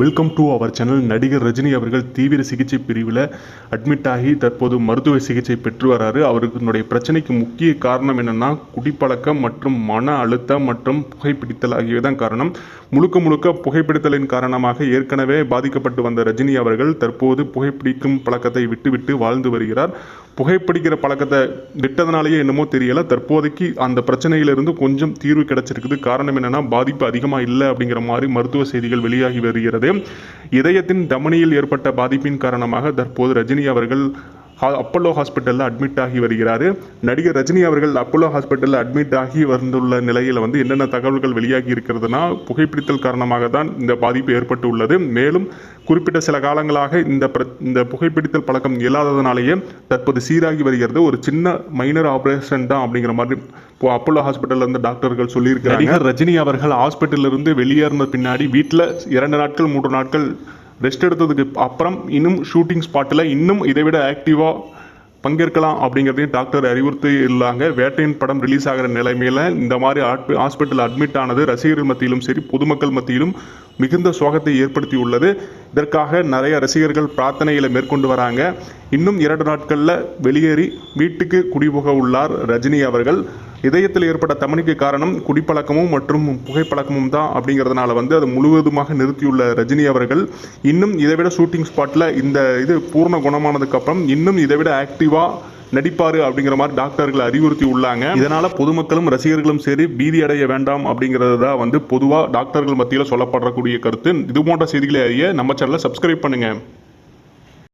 Welcome to our channel நடிகர் ரஜினி அவர்கள் தீவிர சிகிச்சை பிரிவில் அட்மிட் ஆகி தற்போது மருத்துவ சிகிச்சை பெற்று வராரு. அவருடைய பிரச்சனைக்கு முக்கிய காரணம் என்னென்னா குடிப்பழக்கம் மற்றும் மன அழுத்தம் மற்றும் புகைப்பிடித்தல் ஆகியவை தான் காரணம். முழுக்க முழுக்க புகைப்பிடித்தலின் காரணமாக ஏற்கனவே பாதிக்கப்பட்டு வந்த ரஜினி அவர்கள் தற்போது புகைப்பிடிக்கும் பழக்கத்தை விட்டுவிட்டு வாழ்ந்து வருகிறார். புகைப்பிடிக்கிற பழக்கத்தை விட்டதுனாலேயே என்னமோ தெரியல. தற்போதைக்கு அந்த பிரச்சனையிலிருந்து கொஞ்சம் தீர்வு கிடைச்சிருக்குது. காரணம் என்னன்னா பாதிப்பு அதிகமாக இல்லை அப்படிங்கிற மாதிரி மருத்துவ செய்திகள் வெளியாகி வருகிறது. இதயத்தின் தமனியில் ஏற்பட்ட பாதிப்பின் காரணமாக தற்போது ரஜினி அவர்கள் ஹா- அப்பல்லோ ஹாஸ்பிட்டலில் அட்மிட் ஆகி வருகிறார். நடிகர் ரஜினி அவர்கள் அப்பல்லோ ஹாஸ்பிட்டலில் அட்மிட் ஆகி வந்துள்ள நிலையில் வந்து என்னென்ன தகவல்கள் வெளியாகி இருக்கிறதுனா புகைப்பிடித்தல் காரணமாக தான் இந்த பாதிப்பு ஏற்பட்டு உள்ளது மேலும் குறிப்பிட்ட சில காலங்களாக இந்த பிர- இந்த புகைப்பிடித்தல் பழக்கம் இல்லாததுனாலேயே தற்போது சீராகி வருகிறது. ஒரு சின்ன மைனர் ஆபரேஷன் தான் அப்படிங்கிற மாதிரி இப்போ அப்பல்லோ ஹாஸ்பிட்டலில் இருந்த டாக்டர்கள் சொல்லியிருக்கிறாங்க. ரஜினி அவர்கள் ஹாஸ்பிட்டலிருந்து வெளியேறின பின்னாடி வீட்டில் இரண்டு நாட்கள் மூன்று நாட்கள் ரெஸ்ட் எடுத்ததுக்கு அப்புறம் இன்னும் ஷூட்டிங் ஸ்பாட்டில் இன்னும் இதை விட ஆக்டிவாக பங்கேற்கலாம் அப்படிங்கிறதையும் டாக்டர் அறிவுறுத்தி இருந்தாங்க. வேட்டையின் படம் ரிலீஸ் ஆகிற நிலைமையில் இந்த மாதிரி ஹாஸ்பிட்டல் அட்மிட் ஆனது ரசிகர்கள் மத்தியிலும் சரி பொதுமக்கள் மத்தியிலும் மிகுந்த சோகத்தை ஏற்படுத்தி உள்ளது. இதற்காக நிறைய ரசிகர்கள் பிரார்த்தனைகளை மேற்கொண்டு வராங்க. இன்னும் இரண்டு நாட்களில் வெளியேறி வீட்டுக்கு குடிபோக உள்ளார் ரஜினி அவர்கள். இதயத்தில் ஏற்பட்ட தமனிக்கு காரணம் குடிப்பழக்கமும் மற்றும் புகைப்பழக்கமும் தான் அப்படிங்கிறதுனால வந்து அது முழுவதுமாக நிறுத்தியுள்ள ரஜினி அவர்கள். இன்னும் இதை விட ஷூட்டிங் ஸ்பாட்டில் இந்த இது பூர்ண குணமானதுக்கப்புறம் இன்னும் இதை விட ஆக்டிவாக நடிப்பாரு அப்படிங்கிற மாதிரி டாக்டர்கள் அறிவுறுத்தி உள்ளாங்க. இதனால பொதுமக்களும் ரசிகர்களும் சரி பீதி அடைய வேண்டாம் அப்படிங்கிறது தான் வந்து பொதுவாக டாக்டர்கள் மத்தியில் சொல்லப்படக்கூடிய கருத்து. இது போன்ற செய்திகளை அறிய நம்ம சேனலை சப்ஸ்கிரைப் பண்ணுங்கள்